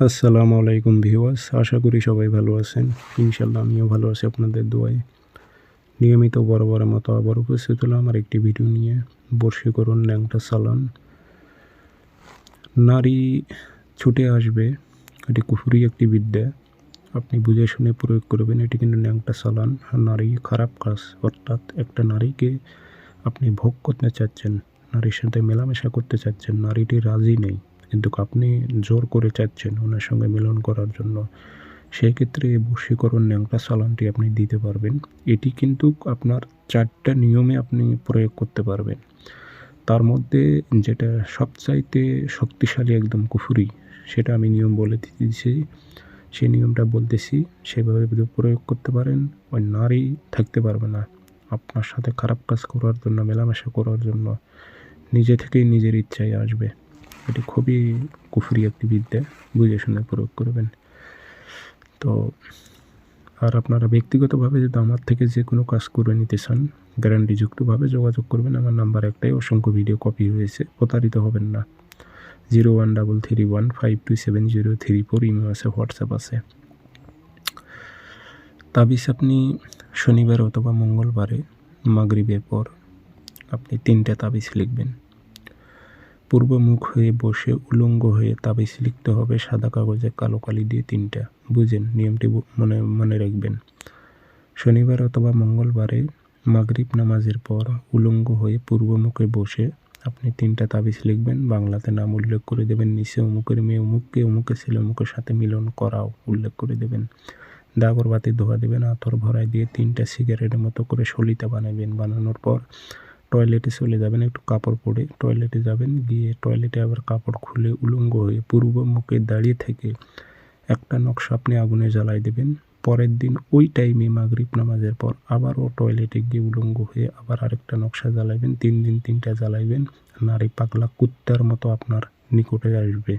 আসসালামু আলাইকুম ভিউয়ার্স, আশা করি সবাই ভালো আছেন। ইনশাল্লাহ আমিও ভালো আছি আপনাদের দোয়ায়। নিয়মিত বড় বড় মতো আবার উপস্থিত হলাম আমার একটি ভিডিও নিয়ে। বর্ষীকরণ ন্যাংটা সালান। নারী ছুটে আসবে, এটি কুফুরি একটি বিদ্যা। আপনি বুঝে শুনে প্রয়োগ করবেন, এটি কিন্তু ন্যাংটা সালান। নারী খারাপ কাজ, অর্থাৎ একটা নারীকে আপনি ভোগ করতে চাচ্ছেন, নারীর সাথে মেলামেশা করতে চাচ্ছেন, নারীটি রাজি নেই। কিন্তু আপনি জোর করে চাচ্ছেন ওনার সঙ্গে মিলন করার জন্য সেই ক্ষেত্রে বশীকরণ ন্যাংটা চালানটি আপনি দিতে পারবেন। এটি কিন্তু আপনার চারটা নিয়মে আপনি প্রয়োগ করতে পারবেন। তার মধ্যে যেটা সবচাইতে শক্তিশালী একদম কুফুরি, সেটা আমি নিয়ম বলে দিতেছি সেই নিয়মটা বলতেছি, সেভাবে প্রয়োগ করতে পারেন, ওই নারী থাকতে পারবে না। আপনার সাথে খারাপ কাজ করার জন্য, মেলামেশা করার জন্য, নিজে থেকেই নিজের ইচ্ছায় আসবে। এটি খুবই কুফুরি একটি বিদ্যা, বুঝে শুনে প্রয়োগ করবেন। তো, আর আপনারা ব্যক্তিগতভাবে যদি আমার থেকে যে কোনো কাজ করে নিতে চান, গ্যারান্টিযুক্তভাবে যোগাযোগ করবেন। আমার নাম্বার একটাই, অসংখ্য ভিডিও কপি হয়েছে, প্রতারিত হবেন না। Zero one double three one five two seven zero three four email আছে, হোয়াটসঅ্যাপ আছে। তাবিজ আপনি শনিবার অথবা মঙ্গলবারে মাগরিবের পর আপনি তিনটা তাবিজ লিখবেন। পূর্বমুখ হয়ে বসে উলঙ্গ হয়ে তাবিজ লিখতে হবে সাদা কাগজে কালো কালি দিয়ে তিনটা। বুঝেন, নিয়মটি মনে মনে রাখবেন। শনিবার অথবা মঙ্গলবারে মাগরিব নামাজের পর উলঙ্গ হয়ে পূর্বমুখে বসে আপনি তিনটা তাবিজ লিখবেন, বাংলাতে নাম উল্লেখ করে দেবেন, নিচে অমুকের মেয়ে অমুককে, অমুকের ছেলে অমুকের সাথে মিলন করাও উল্লেখ করে দেবেন। দাগরবাতি ধোয়া দেবেন, আতর ভরাই দিয়ে তিনটা সিগারেটের মতো করে সলিতা বানাবেন। বানানোর পর টয়লেটে চলে যাবেন, একটু কাপড় পরে টয়লেটে যাবেন, গিয়ে টয়লেটে আবার কাপড় খুলে উলঙ্গ হয়ে পূর্ব মুখে দাঁড়িয়ে থেকে একটা নকশা আপনি আগুনে জ্বালাই দেবেন। পরের দিন ওই টাইমে মাগরিব নামাজের পর আবারও টয়লেটে গিয়ে উলঙ্গ হয়ে আবার আরেকটা নকশা জ্বালাইবেন, তিন দিন তিনটা জ্বালাইবেন। নারী পাগলা কুত্তার মতো আপনার নিকটে আসবে।